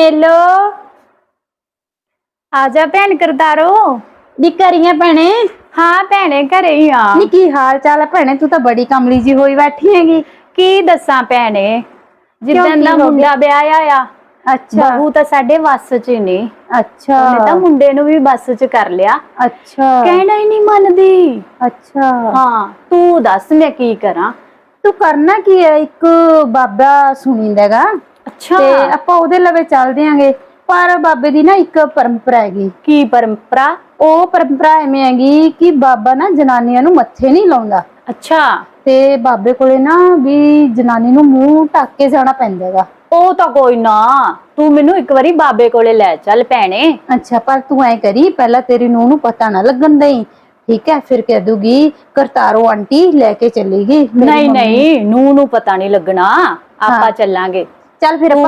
Hello ਆ ਜਾ ਭੈਣ ਕਰਤਾਰੋ। ਨੀ ਕਰੀਆਂ ਭੈਣੇ। ਹਾਂ ਭੈਣੇ ਘਰੇ ਹੀ ਆ। ਨੀ ਕੀ ਹਾਲ ਚਾਲ ਹੈ ਭੈਣੇ? ਤੂੰ ਤਾਂ ਬੜੀ ਕਮਲੀ ਜੀ ਹੋਈ ਬੈਠੀ ਹੈਗੀ। ਕੀ ਦੱਸਾਂ ਭੈਣੇ? ਜਿੱਦਣ ਕੀ ਦਾ? ਮੁੰਡਾ ਵਿਆਹਿਆ ਆ ਅੱਛਾ। ਬਹੂ ਤਾਂ ਸਾਡੇ ਵੱਸ 'ਚ ਹੀ ਨਹੀਂ ਅੱਛਾ। ਉਹਨੇ ਤਾਂ ਮੁੰਡੇ ਨੂੰ ਵੀ ਬੱਸ 'ਚ ਕਰ ਲਿਆ। ਅੱਛਾ। ਕਹਿਣਾ ਹੀ ਨਹੀਂ ਮੰਨਦੀ। ਅੱਛਾ। ਹਾਂ ਤੂੰ ਦੱਸ ਮੈਂ ਕੀ ਕਰਾਂ? ਤੂੰ ਕਰਨਾ ਕੀ ਹੈ ਇੱਕ ਬਾਬਾ ਸੁਣੀਂਦਾਗਾ ਅੱਛਾ। ਤੇ ਆਪਾਂ ਉਹਦੇ ਲਵੇ ਚੱਲਦੇ ਆਂਗੇ। ਪਰ ਬਾਬੇ ਦੀ ਨਾ ਇੱਕ ਪਰੰਪਰਾ ਹੈਗੀ। ਕੀ ਪਰੰਪਰਾ? ਉਹ ਪਰੰਪਰਾ ਐਵੇਂ ਹੈਗੀ ਕਿ ਬਾਬਾ ਨਾ ਜਨਾਨੀਆਂ ਨੂੰ ਮੱਥੇ ਨਹੀਂ ਲਾਉਂਦਾ। ਅੱਛਾ। ਤੇ ਬਾਬੇ ਕੋਲੇ ਨਾ ਵੀ ਜਨਾਨੀ ਨੂੰ ਮੂੰਹ ਢੱਕ ਕੇ ਜਾਣਾ ਪੈਂਦਾ ਹੈਗਾ। ਉਹ ਤਾਂ ਕੋਈ ਨਾ। ਤੂੰ ਮੈਨੂੰ ਇੱਕ ਵਾਰੀ ਬਾਬੇ ਕੋਲੇ ਲੈ ਚੱਲ ਭੈਣੇ। ਅੱਛਾ ਪਰ ਤੂੰ ਐ ਕਰੀ ਪਹਿਲਾਂ ਤੇਰੀ ਨੂੰਹ ਨੂੰ ਪਤਾ ਨਾ ਲੱਗਣ ਦੇਈ। ਠੀਕ ਹੈ ਫਿਰ ਕਹਿ ਦੂਗੀ ਕਰਤਾਰੋ ਆਂਟੀ ਲੈ ਕੇ ਚੱਲੇਗੀ ਮੇਰੀ ਨਹੀਂ ਮੰਮੀ। ਨਹੀਂ ਨੂੰ ਨੂੰ ਪਤਾ ਨਹੀਂ ਲੱਗਣਾ। ਆਪਾਂ। ਚੱਲਾਂਗੇ। ਚੱਲ ਫਿਰ ਆਪਾਂ